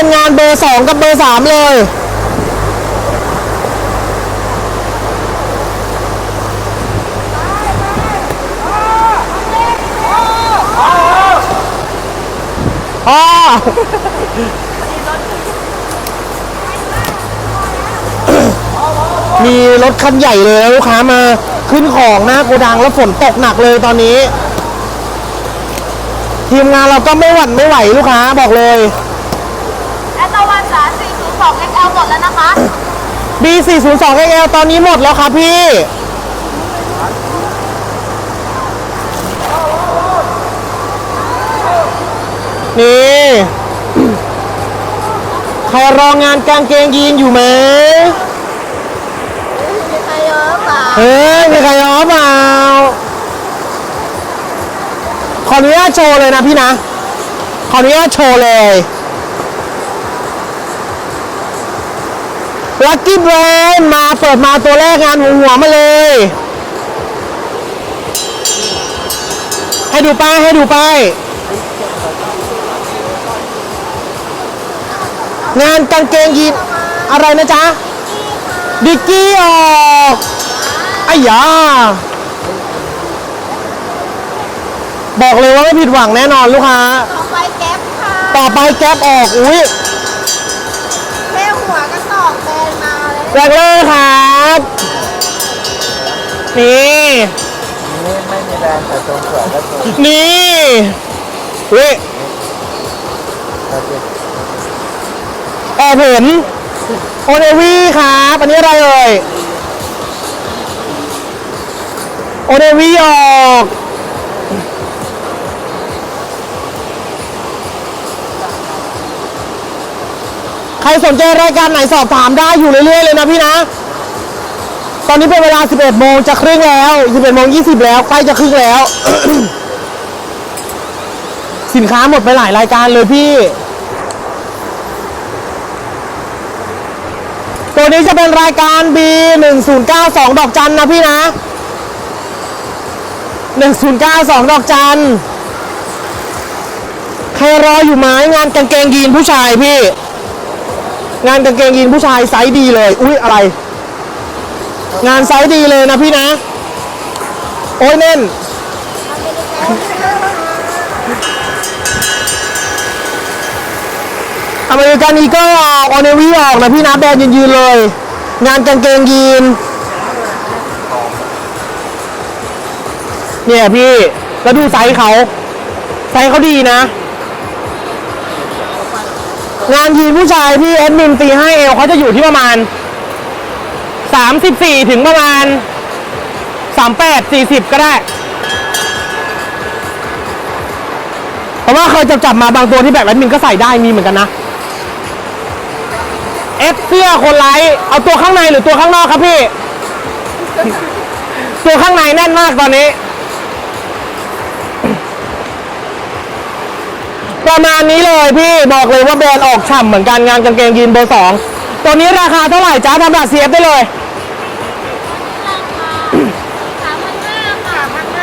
เป็นงานเบอร์สองกับเบอร์สามเลยอ๋อมีรถคันใหญ่เลยลูกค้ามาขึ้นของหน้าโกดังแล้วฝนตกหนักเลยตอนนี้ ทีมงานเราก็ไม่หวั่นไม่ไหวลูกค้าบอกเลย แอตตะวันจ๋า402 XL หมดแล้วนะคะ B 4 0 2 XL ตอนนี้หมดแล้วครับพี่ นี่ใครรองานกางเกงยีนอยู่ไหมมีใครเยอะเปล่าเฮ้ยมีใครย้อเปล่าขออนุญาตโชว์เลยนะพี่นะ ขออนุญาตโชว์เลย ลักกี้แบรนด์มาเปิดมาตัวแรกงานหัวหัวมาเลย ให้ดูป้ายให้ดูป้ายงานกางเกงยีนอะไรนะจ๊ะ ดิกกี้ออกไอ้ยาบอกเลยว่าไม่ผิดหวังแน่นอนลูกค้า ต่อไปแก๊ปค่ะ ต่อไปแก๊ปออก อุ้ย มาเลยแรกเลยครับ นี่ นี่ไม่มีแรนด์แต่ทรงสวยและตัวนี่เว้ยแอบเห็นโอเนวี่ครับ อันนี้อะไรเอ่ยโอเนวี่ออก รสนใจรายการไหนสอบถามได้อยู่เรื่อยๆเลยนะพี่นะ ตอนนี้เป็นเวลา 11 โมงจะครึ่งแล้ว 11โมง20 แล้วใกล้จะครึ่งแล้ว สินค้าหมดไปหลายรายการเลยพี่ ตัวนี้จะเป็นรายการ B 1092ดอกจันนะพี่นะ 1092 ดอกจันใครรออยู่ไหมงานกางเกงยีนผู้ชายพี่ งานกางเกงยีนผู้ชายไซส์ดีเลย อุ๊ยอะไร งานไซส์ดีเลยนะพี่นะ โอ้ยเน่น อเมริกันอีเกิลออกออเนวีออกนะพี่นะแบรนด์ยืนๆเลย งานกางเกงยีน เนี่ยพี่ แล้วดูไซส์เขาไซส์เขาดีนะ งานยีนผู้ชายที่แอดมินตีให้เอลเขาจะอยู่ที่ประมาณ 34 ถึงประมาณ 38 40 ก็ได้ เพราะว่าเคยจับจับมาบางตัวที่แบบแอดมินก็ใส่ได้มีเหมือนกันนะ เอฟเสื้อคนไลค์เอาตัวข้างในหรือตัวข้างนอกครับพี่ ตัวข้างในแน่นมากตอนนี้ ประมาณนี้เลยพี่บอกเลยว่าแบรนด์ออกฉ่ำเหมือนกันงานกางเกงยีนเบอร์สองตัวนี้ราคาเท่าไหร่จ้าทำแบบเสียบได้เลย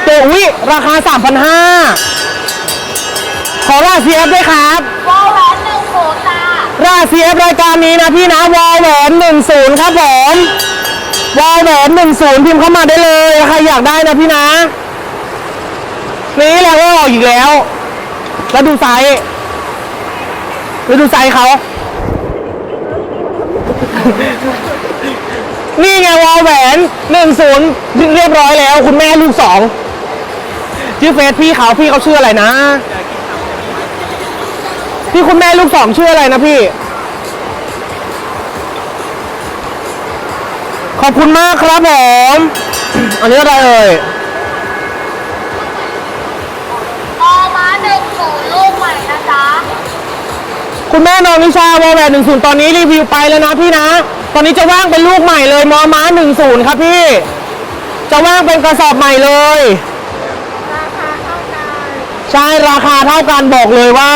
ตัววิราคา 3,500 ขอราเซียบด้วยครับวอลแหวนหนึ่งโขตาราเซียบรายการนี้นะพี่นะวอลแหวน10ครับผมวอลแหวน10พิมพ์เข้ามาได้เลยใครอยากได้นะพี่นะ นี่แหละว่าออกอีกแล้ว แล้วดูไซส์แล้วดูไซส์เขานี่ไงวอลแหวน10เรียบร้อยแล้ว คุณแม่ลูกสองชื่อเฟซพี่เขาพี่เขาชื่ออะไรนะ พี่คุณแม่ลูกสองชื่ออะไรนะพี่ ขอบคุณมากครับผม อันนี้อะไรเอ่ย ออมาหนึ่งศูนย์ลูกใหม่นะจ๊ะ คุณแม่นองนิชาวอลแหวนหนึ่งศูนย์ตอนนี้รีวิวไปแล้วนะพี่นะ ตอนนี้จะว่างเป็นลูกใหม่เลยมอม้าหนึ่งศูนย์ครับพี่ จะว่างเป็นกระสอบใหม่เลย ราคาเท่ากันใช่ราคาเท่ากันบอกเลยว่า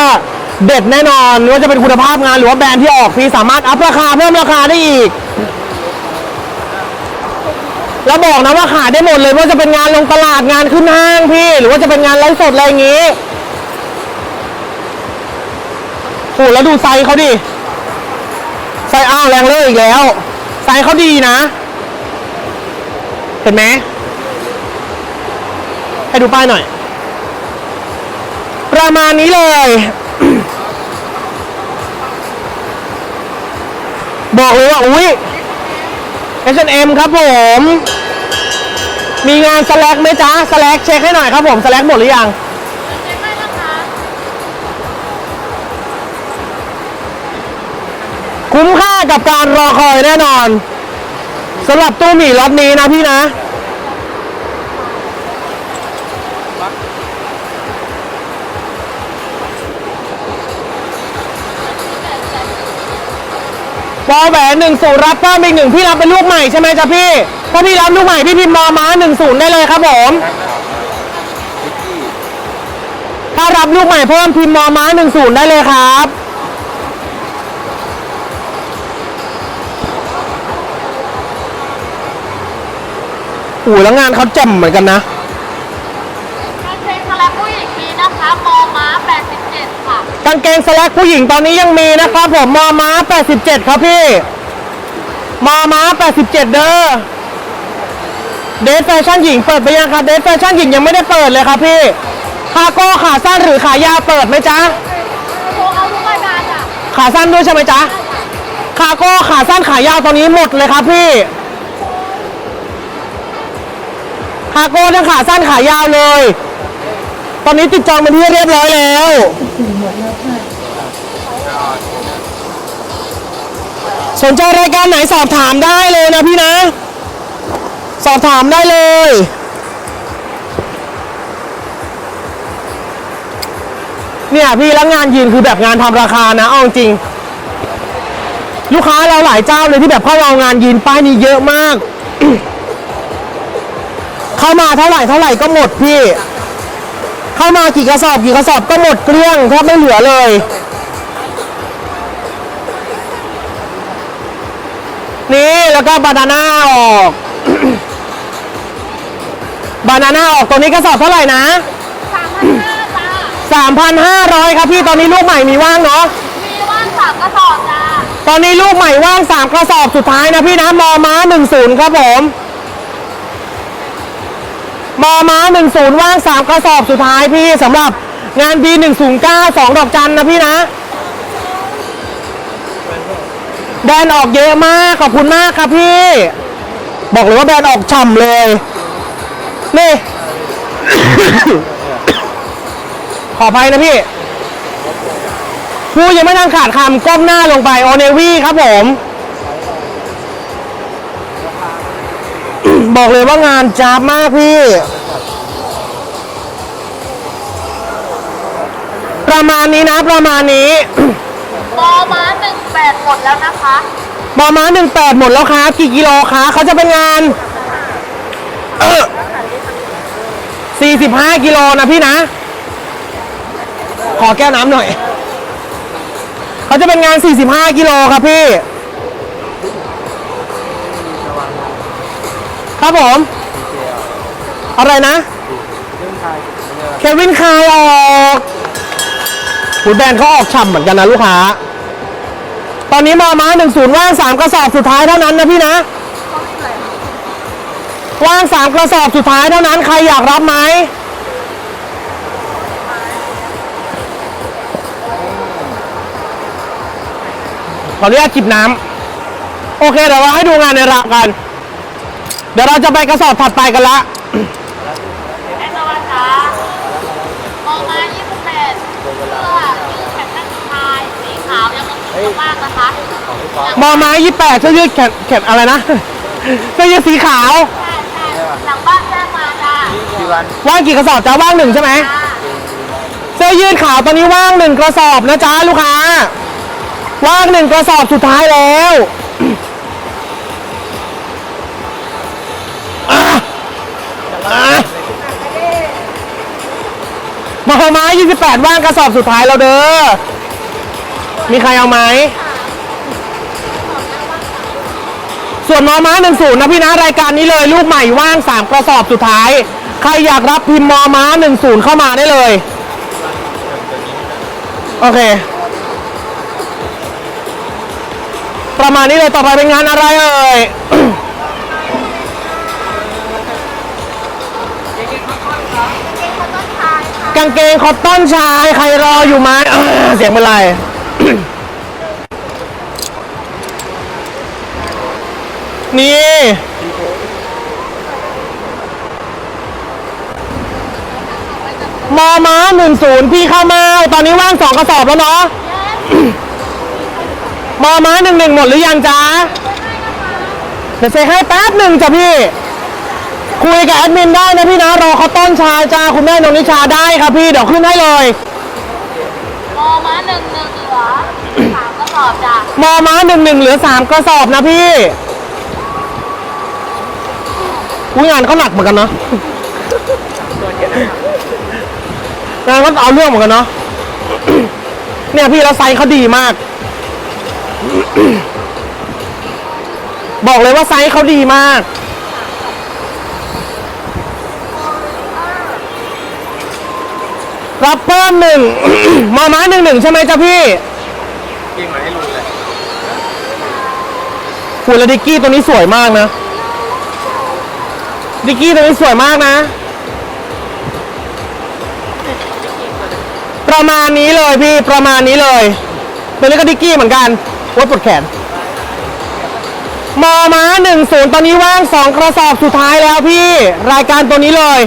เด็ดแน่นอนไม่ว่าจะเป็นคุณภาพงานหรือว่าแบรนด์ที่ออกพี่สามารถอัพราคาเพิ่มราคาได้อีก แล้วบอกนะว่าขายได้หมดเลยไม่ว่าจะเป็นงานลงตลาดงานขึ้นห้างพี่ หรือว่าจะเป็นงานไลฟ์สดอะไรอย่างงี้ โอ้แล้วดูไซส์เขาดิไซส์อ้าวแรงเลอร์อีกแล้ว ไซส์เขาดีนะ เห็นไหมให้ดูป้ายหน่อย ประมาณนี้เลย บอกเลยว่าอุ้ย H&M ครับผม มีงานสแลกไหมจ๊ะสแลกเช็คให้หน่อยครับผมสแลกหมดหรือยัง กับการรอคอยแน่นอนสำหรับตู้หมี่ล็อตนี้นะพี่นะ วอลแหวนหนึ่งศูนย์รับเพิ่มอีกหนึ่งพี่รับเป็นลูกใหม่ใช่ไหมจ๊ะพี่ ถ้าพี่รับลูกใหม่พี่พิมพ์มอม้าหนึ่งศูนย์ได้เลยครับผม ถ้ารับลูกใหม่เพิ่มพิมพ์มอม้าหนึ่งศูนย์ได้เลยครับ อู๋แล้วงานเขาแจ่มเหมือนกันนะกางเกงสแลกผู้หญิงมีนะคะมอม้า87 ค่ะ กางเกงสแลกผู้หญิงตอนนี้ยังมีนะครับผมมอม้า 87 ครับพี่มอม้า 87 เด้อเดทแฟชั่นหญิงเปิดไปยังครับเดทแฟชั่นหญิงยังไม่ได้เปิดเลยครับพี่คาโก้ขาสั้นหรือขายาวเปิดไหมจ๊ะโทรเอาทุกรายการจ้ะขาสั้นด้วยใช่ไหมจ๊ะคาโก้ขาสั้นขายาวตอนนี้หมดเลยครับพี่าโก้ทั้งขาสั้นขายาวเลย ตอนนี้ติดจองเป็นที่เรียบร้อยแล้วสนใจรายการไหนสอบถามได้เลยนะพี่นะ สอบถามได้เลย เนี่ยพี่แล้วงานยืนคือแบบงานทำราคานะเอาจริง ลูกค้าเราหลายเจ้าเลยที่แบบเข้าเอางานยืนป้ายนี้เยอะมาก เข้ามาเท่าไหร่เท่าไหร่ก็หมดพี่ เข้ามากี่กระสอบกี่กระสอบก็หมดเกลี้ยงแทบไม่เหลือเลย นี่แล้วก็บานาน่าออกบานาน่าออกตัวนี้กระสอบเท่าไหร่นะ3,500จ้า3,500ครับพี่ตอนนี้ลูกใหม่มีว่างเนาะมีว่างสามกระสอบจ้าตอนนี้ลูกใหม่ว่าง3กระสอบสุดท้ายนะพี่นะมอม้า10ครับผม มอม้า10ว่าง3กระสอบสุดท้ายพี่สำหรับงาน B109 2ดอกจันนะพี่นะ แบรนด์ออกเยอะมาก ขอบคุณมากครับพี่ บอกเลยว่าแบรนด์ออกฉ่ำเลย นี่ ขออภัยนะพี่ผู้ยังไม่ทันขาดคำก้มหน้าลงไปโอเนวี่ครับผม บอกเลยว่างานจ้าบมากพี่ ประมาณนี้นะประมาณนี้ มอม้า18หมดแล้วนะคะ มอม้าหนึ่งแปดหมดแล้วครับกี่กิโลคะเขาจะเป็นงานสี่สิบห้ากิโลนะพี่นะ ขอแก้วน้ำหน่อย เขาจะเป็นงาน 45 กิโลครับพี่ ครับผม อะไรนะเควินคายออกหูแบรนด์เขาออกฉ่ำเหมือนกันนะลูกค้า ตอนนี้มอม้า10ว่าง3กระสอบสุดท้ายเท่านั้นนะพี่นะ ว่าง3กระสอบสุดท้ายเท่านั้นใครอยากรับไหมขออนุญาตจิบน้ำโอเคเดี๋ยวเราให้ดูงานในร้านกัน เดี๋ยวเราจะไปกระสอบถัดไปกันละแอนตะวันจ้ามอม้า28เสื้อยืดแขนข้างชายสีขาวยังมีมากนะคะมอไม้ยี่แปดเสื้อยืดแขนแขนอะไรนะเสื้อยืดสีขาวใช่ใช่หลังบ้านแจ้งมาจ้ากี่วันว่างกี่กระสอบจ้าว่างหนึ่งใช่ไหมจ้าเสื้อยืดขาวตอนนี้ว่างหนึ่งกระสอบนะจ๊ะลูกค้าว่างหนึ่งกระสอบสุดท้ายแล้ว มอไม้ยี่สิบแปดว่างกระสอบสุดท้ายแล้วเด้อ มีใครเอาไหม ส่วนมอม้าหนึ่งศูนย์นะพี่นะรายการนี้เลยลูกใหม่ว่างสามกระสอบสุดท้าย ใครอยากรับพิมพ์มอม้าหนึ่งศูนย์เข้ามาได้เลย โอเค ประมาณนี้เลยต่อไปเป็นงานอะไรเอ่ย กางเกงคอตตอนชาย ใครรออยู่ไหมเอ้อเสียงเป็นไร นี่ มอม้าหนึ่งศูนย์พี่เข้ามา ตอนนี้ว่างสองกระสอบแล้วเนาะ มอม้าหนึ่งหนึ่งหมดหรือยังจ๊ะ เดี๋ยวเซ็ให้แป๊บหนึ่งจ้ะพี่ คุยกับแอดมินได้นะพี่นะรอเขาต้นชายจ้าคุณแม่นงนิชาได้ครับพี่เดี๋ยวขึ้นให้เลยมอมาหนึ่งหนึ่งเหลือสามกระสอบจ้ะมอม้าหนึ่งหนึ่งเหลือสามกระสอบนะพี่อุ้ยงานเขาหนักเหมือนกันเนาะงานเขาเอาเรื่องเหมือนกันเนาะเนี่ยพี่แล้วไซส์เขาดีมาก บอกเลยว่าไซส์เขาดีมาก รับเพิ่มหนึ่งมอม้าหนึ่งหนึ่งใช่ไหมจ๊ะพี่กิ้งมาให้ลุงเลยฝุ่นและดิกกี้ตัวนี้สวยมากนะ ดิกกี้ตัวนี้สวยมากนะ ประมาณนี้เลยพี่ประมาณนี้เลยตัวนี้ก็ดิกกี้เหมือนกันโอ้ยปวดแขนมอม้าหนึ่งศูนย์ตอนนี้ว่างสองกระสอบสุดท้ายแล้วพี่ รายการตัวนี้เลย